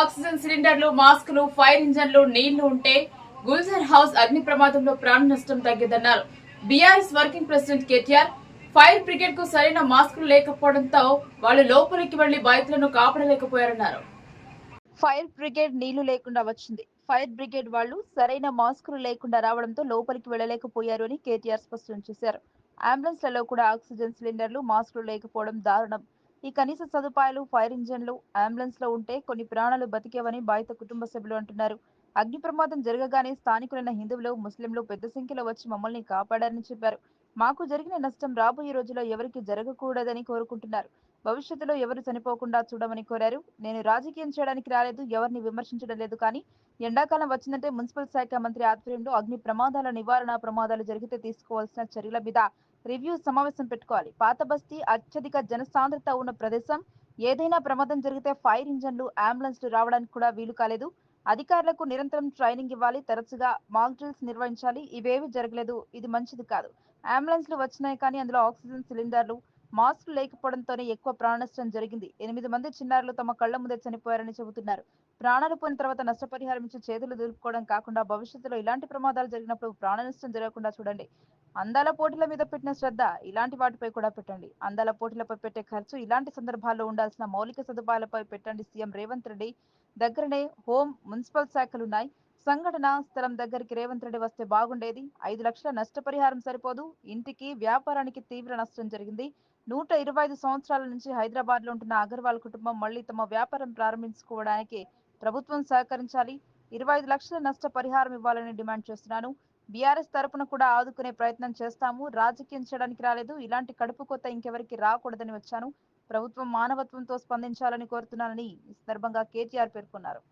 Oxygen సిలిండర్లు మాస్కులు fire ఇంజన్లు నీళ్ళు ఉంటే గుల్జర్ హౌస్ అగ్ని ప్రమాదంలో ప్రాణ నష్టం తగ్గిందన్నారు. BRS working president KTR fire బ్రిగేడ్కు సరైన మాస్కులు లేకపోవడంతో వాళ్ళు లోపలికి వెళ్ళి బాధితులను కాపాడలేకపోయారన్నారు. ఫైర్ బ్రిగేడ్ నీళ్ళు లేకుండా వచ్చింది. ఫైర్ బ్రిగేడ్ వాళ్ళు సరైన మాస్కులు లేకుండా రావడంతో లోపలికి వెళ్ళలేకపోయారు అని కేటీఆర్ స్పష్టం చేశారు. అంబులెన్స్లలో కూడా ఆక్సిజన్ సిలిండర్లు మాస్కులు లేకపోవడం దారుణం. ఈ కనీస సదుపాయాలు ఫైర్ ఇంజన్లు అంబులెన్స్లో ఉంటే కొన్ని ప్రాణాలు బతికేవని బాధిత కుటుంబ సభ్యులు అంటున్నారు. అగ్ని ప్రమాదం జరగగానే స్థానికులైన హిందువులు ముస్లింలు పెద్ద సంఖ్యలో వచ్చి మమ్మల్ని కాపాడారని చెప్పారు. మాకు జరిగిన నష్టం రాబోయే రోజుల్లో ఎవరికి జరగకూడదని కోరుకుంటున్నారు. భవిష్యత్తులో ఎవరు చనిపోకుండా చూడమని కోరారు. నేను రాజకీయం చేయడానికి రాలేదు ఎవరిని విమర్శించడం లేదు కానీ ఎండాకాలం వచ్చిందంటే మున్సిపల్ శాఖ మంత్రి ఆధ్వర్యంలో అగ్ని ప్రమాదాల నివారణ ప్రమాదాలు జరిగితే తీసుకోవాల్సిన చర్యల మీద రివ్యూ సమావేశం పెట్టుకోవాలి. పాత బస్తీ అత్యధిక జనసాంద్రత ఉన్న ప్రదేశం ఏదైనా ప్రమాదం జరిగితే ఫైర్ ఇంజన్లు అంబులెన్స్లు రావడానికి కూడా వీలు కాలేదు. అధికారులకు నిరంతరం ట్రైనింగ్ ఇవ్వాలి తరచుగా మాక్ డ్రిల్స్ నిర్వహించాలి ఇవేవి జరగలేదు ఇది మంచిది కాదు. అంబులెన్స్లు వచ్చినాయి కానీ అందులో ఆక్సిజన్ సిలిండర్లు మాస్క్ లేకపోవడంతోనే ఎక్కువ ప్రాణనష్టం జరిగింది. ఎనిమిది మంది చిన్నారులు తమ కళ్ళ ముందే చనిపోయారని చెబుతున్నారు. ప్రాణాలు పోయిన తర్వాత నష్టపరిహారం ఇచ్చి చేతులు దులుపుకోవడం కాకుండా భవిష్యత్తులో ఇలాంటి ప్రమాదాలు జరిగినప్పుడు ప్రాణనష్టం జరగకుండా చూడండి. అందాల పోటీల మీద పెట్టిన శ్రద్ధ ఇలాంటి వాటిపై కూడా పెట్టండి. అందాల పోటీలపై పెట్టే ఖర్చు ఇలాంటి సందర్భాల్లో ఉండాల్సిన మౌలిక సదుపాయాలపై పెట్టండి సీఎం రేవంత్ రెడ్డి. దగ్గరనే హోం మున్సిపల్ శాఖలున్నాయి. సంఘటన స్థలం దగ్గరికి రేవంత్ రెడ్డి వస్తే బాగుండేది. ఐదు లక్షల నష్టపరిహారం సరిపోదు. ఇంటికి వ్యాపారానికి తీవ్ర నష్టం జరిగింది. నూట ఇరవై ఐదు సంవత్సరాల నుంచి హైదరాబాద్లో ఉంటున్న అగర్వాల్ కుటుంబం మళ్ళీ తమ వ్యాపారం ప్రారంభించుకోవడానికి ప్రభుత్వం సహకరించాలి. ఇరవై ఐదు లక్షల నష్ట పరిహారం ఇవ్వాలని డిమాండ్ చేస్తున్నాను. బీఆర్ఎస్ తరపున కూడా ఆదుకునే ప్రయత్నం చేస్తాము. రాజకీయం చేయడానికి రాలేదు. ఇలాంటి కడుపు కొత్త ఇంకెవరికి రాకూడదని వచ్చాను. ప్రభుత్వం మానవత్వంతో స్పందించాలని కోరుతున్నానని ఈ సందర్భంగా కేటీఆర్ పేర్కొన్నారు.